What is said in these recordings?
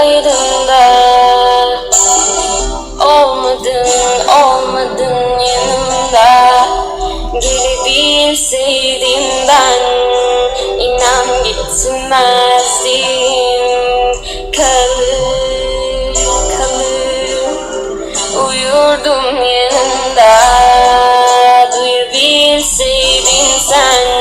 ayrında Olmadın olmadın yanımda. Gelebilseydim ben inan gitmezdim. Kalır kalır uyurdum yanında Duyabilseydin sen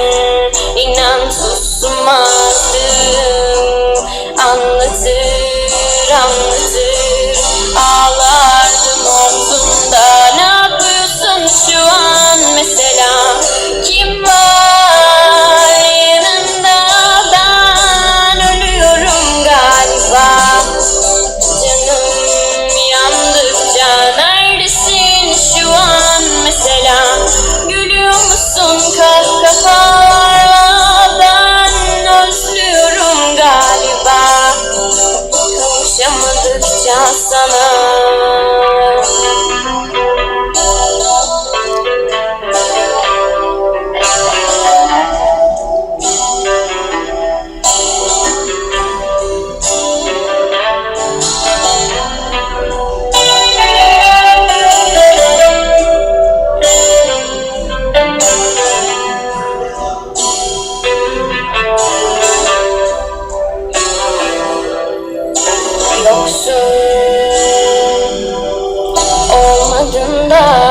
love.